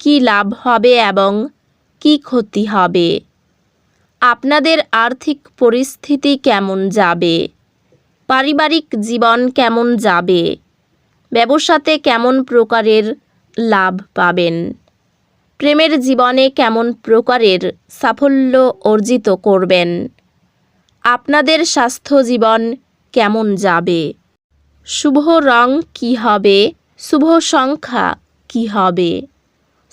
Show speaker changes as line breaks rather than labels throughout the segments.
কি লাভ হবে এবং কি ক্ষতি হবে? আপনাদের আর্থিক পরিস্থিতি কেমন যাবে? পারিবারিক জীবন কেমন যাবে? ব্যবসাতে কেমন প্রকারের লাভ পাবেন? প্রেমের জীবনে কেমন প্রকারের সাফল্য অর্জিত করবেন? আপনাদের স্বাস্থ্য জীবন কেমন যাবে? শুভ রং কি হবে? শুভ সংখ্যা কি হবে?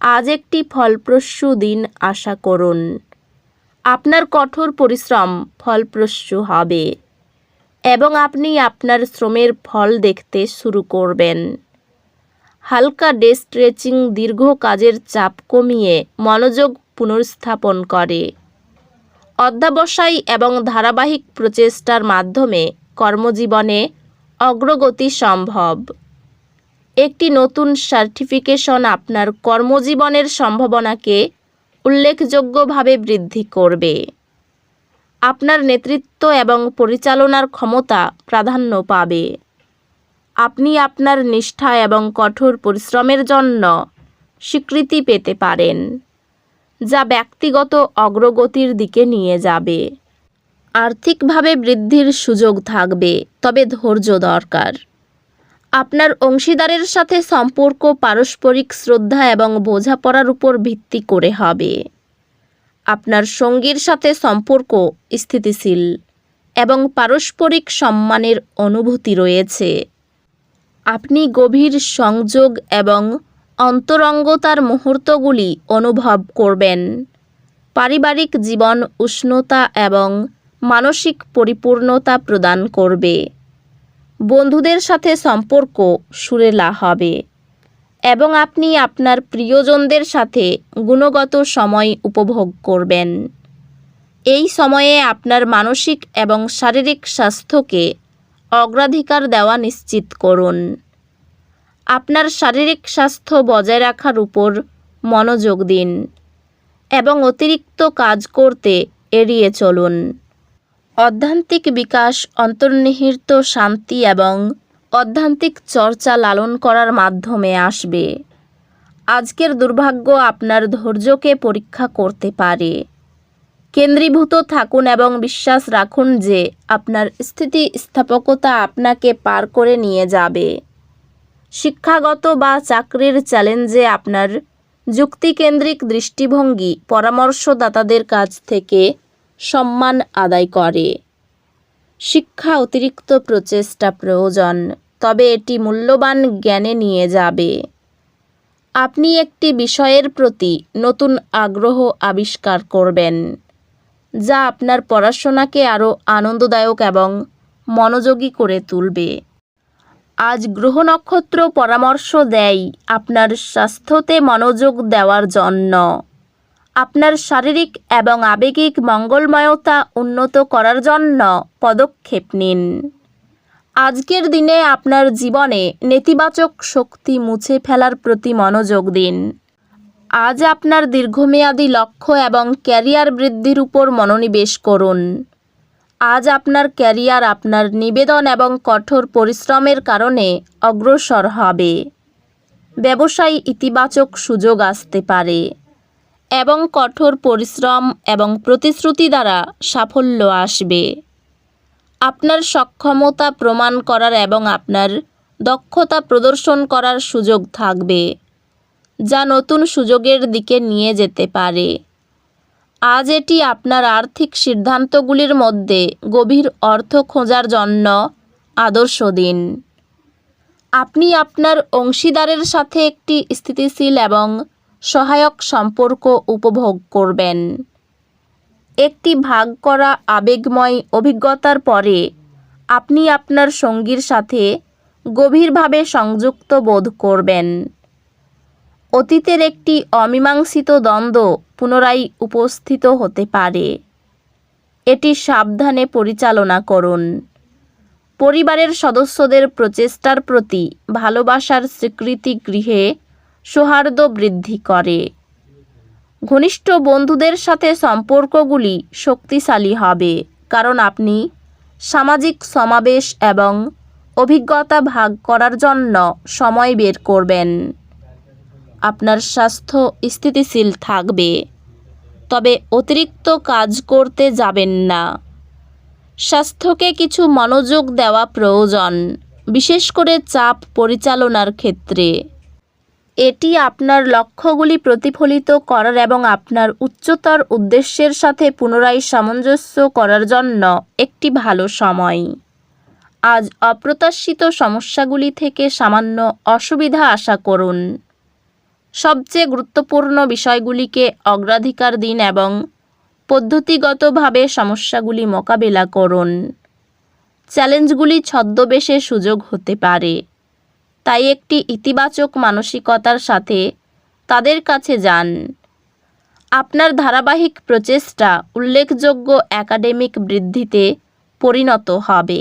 আজ একটি ফলপ্রসূ দিন আশা করুন। আপনার কঠোর পরিশ্রম ফলপ্রসূ হবে এবং আপনি আপনার শ্রমের ফল দেখতে শুরু করবেন। হালকা ডে স্ট্রেচিং দীর্ঘ কাজের চাপ কমিয়ে মনোযোগ পুনর্স্থাপন করে। অধ্যাবসায় এবং ধারাবাহিক প্রচেষ্টার মাধ্যমে কর্মজীবনে অগ্রগতি সম্ভব। একটি নতুন সার্টিফিকেশন আপনার কর্মজীবনের সম্ভাবনাকে উল্লেখযোগ্যভাবে বৃদ্ধি করবে। আপনার নেতৃত্ব এবং পরিচালনার ক্ষমতা প্রাধান্য পাবে। আপনি আপনার নিষ্ঠা এবং কঠোর পরিশ্রমের জন্য স্বীকৃতি পেতে পারেন, যা ব্যক্তিগত অগ্রগতির দিকে নিয়ে যাবে। আর্থিকভাবে বৃদ্ধির সুযোগ থাকবে, তবে ধৈর্য দরকার। আপনার অংশীদারের সাথে সম্পর্ক, পারস্পরিক শ্রদ্ধা এবং বোঝাপড়ার উপর ভিত্তি করে হবে। আপনার সঙ্গীর সাথে সম্পর্ক স্থিতিশীল এবং পারস্পরিক সম্মানের অনুভূতি রয়েছে। আপনি গভীর সংযোগ এবং অন্তরঙ্গতার মুহূর্তগুলি অনুভব করবেন। পারিবারিক জীবন উষ্ণতা এবং মানসিক পরিপূর্ণতা প্রদান করবে। বন্ধুদের সাথে সম্পর্ক সুরেলা হবে এবং আপনি আপনার প্রিয়জনদের সাথে গুণগত সময় উপভোগ করবেন। এই সময়ে আপনার মানসিক এবং শারীরিক স্বাস্থ্যকে অগ্রাধিকার দেওয়া নিশ্চিত করুন। আপনার শারীরিক স্বাস্থ্য বজায় রাখার উপর মনোযোগ দিন এবং অতিরিক্ত কাজ করতে এড়িয়ে চলুন। অধ্যান্তিক বিকাশ, অন্তর্নিহিত শান্তি এবং অধ্যান্তিক চর্চা লালন করার মাধ্যমে আসবে। আজকের দুর্ভাগ্য আপনার ধৈর্যকে পরীক্ষা করতে পারে। কেন্দ্রীভূত থাকুন এবং বিশ্বাস রাখুন যে আপনার স্থিতিস্থাপকতা আপনাকে পার করে নিয়ে যাবে। শিক্ষাগত বা চাকরির চ্যালেঞ্জে আপনার যুক্তিকেন্দ্রিক দৃষ্টিভঙ্গি পরামর্শদাতাদের কাছ থেকে সম্মান আদায় করে। শিক্ষা অতিরিক্ত প্রচেষ্টা প্রয়োজন, তবে এটি মূল্যবান জ্ঞানে নিয়ে যাবে। আপনি একটি বিষয়ের প্রতি নতুন আগ্রহ আবিষ্কার করবেন, যা আপনার পড়াশোনাকে আরও আনন্দদায়ক এবং মনোযোগী করে তুলবে। আজ গ্রহ নক্ষত্র পরামর্শ দেয় আপনার স্বাস্থ্যতে মনোযোগ দেওয়ার জন্য। আপনার শারীরিক এবং আবেগিক মঙ্গলময়তা উন্নত করার জন্য পদক্ষেপ নিন। আজকের দিনে আপনার জীবনে নেতিবাচক শক্তি মুছে ফেলার প্রতি মনোযোগ দিন। আজ আপনার দীর্ঘমেয়াদী লক্ষ্য এবং ক্যারিয়ার বৃদ্ধির উপর মনোনিবেশ করুন। আজ আপনার ক্যারিয়ার আপনার নিবেদন এবং কঠোর পরিশ্রমের কারণে অগ্রসর হবে। ব্যবসায় ইতিবাচক সুযোগ আসতে পারে। এবং কঠোর পরিশ্রম এবং প্রতিশ্রুতি দ্বারা সাফল্য আসবে। আপনার সক্ষমতা প্রমাণ করার এবং আপনার দক্ষতা প্রদর্শন করার সুযোগ থাকবে, যা নতুন সুযোগের দিকে নিয়ে যেতে পারে। আজ এটি আপনার আর্থিক সিদ্ধান্তগুলির মধ্যে গভীর অর্থ খোঁজার জন্য আদর্শ দিন। আপনি আপনার অংশীদারের সাথে একটি স্থিতিশীল এবং সহায়ক সম্পর্ক উপভোগ করবেন। একটি ভাগ করা আবেগময় অভিজ্ঞতার পরে আপনি আপনার সঙ্গীর সাথে গভীরভাবে সংযুক্ত বোধ করবেন। অতীতের একটি অমীমাংসিত দ্বন্দ্ব পুনরায় উপস্থিত হতে পারে। এটি সাবধানে পরিচালনা করুন। পরিবারের সদস্যদের প্রচেষ্টার প্রতি ভালোবাসার স্বীকৃতি গৃহে সৌহার্দ্য বৃদ্ধি করে। ঘনিষ্ঠ বন্ধুদের সাথে সম্পর্কগুলি শক্তিশালী হবে, কারণ আপনি সামাজিক সমাবেশ এবং অভিজ্ঞতা ভাগ করার জন্য সময় বের করবেন। আপনার স্বাস্থ্য স্থিতিশীল থাকবে, তবে অতিরিক্ত কাজ করতে যাবেন না। স্বাস্থ্যকে কিছু মনোযোগ দেওয়া প্রয়োজন, বিশেষ করে চাপ পরিচালনার ক্ষেত্রে। এটি আপনার লক্ষ্যগুলি প্রতিফলিত করার এবং আপনার উচ্চতর উদ্দেশ্যের সাথে পুনরায় সামঞ্জস্য করার জন্য একটি ভালো সময়। আজ অপ্রত্যাশিত সমস্যাগুলি থেকে সামান্য অসুবিধা আশা করুন। সবচেয়ে গুরুত্বপূর্ণ বিষয়গুলিকে অগ্রাধিকার দিন এবং পদ্ধতিগতভাবে সমস্যাগুলি মোকাবেলা করুন। চ্যালেঞ্জগুলি ছদ্মবেশে সুযোগ হতে পারে। তাই একটি ইতিবাচক মানসিকতার সাথে তাদের কাছে যান। আপনার ধারাবাহিক প্রচেষ্টা উল্লেখযোগ্য একাডেমিক বৃদ্ধিতে পরিণত হবে।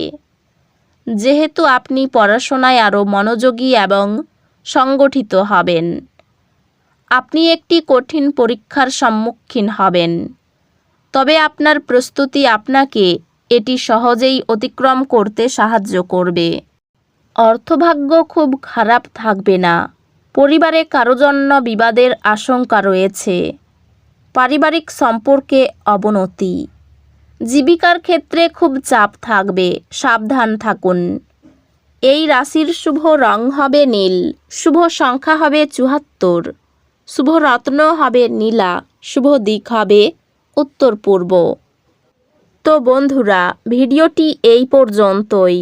যেহেতু আপনি পড়াশোনায় আরও মনোযোগী এবং সংগঠিত হবেন, আপনি একটি কঠিন পরীক্ষার সম্মুখীন হবেন। তবে আপনার প্রস্তুতি আপনাকে এটি সহজেই অতিক্রম করতে সাহায্য করবে। অর্থভাগ্য খুব খারাপ থাকবে না। পরিবারে কারও জন্য বিবাদের আশঙ্কা রয়েছে। পারিবারিক সম্পর্কে অবনতি। জীবিকার ক্ষেত্রে খুব চাপ থাকবে, সাবধান থাকুন। এই রাশির শুভ রং হবে নীল, শুভ সংখ্যা হবে চুয়াত্তর, শুভ রত্ন হবে নীলা, শুভ দিক হবে উত্তর পূর্ব তো বন্ধুরা, ভিডিওটি এই পর্যন্তই।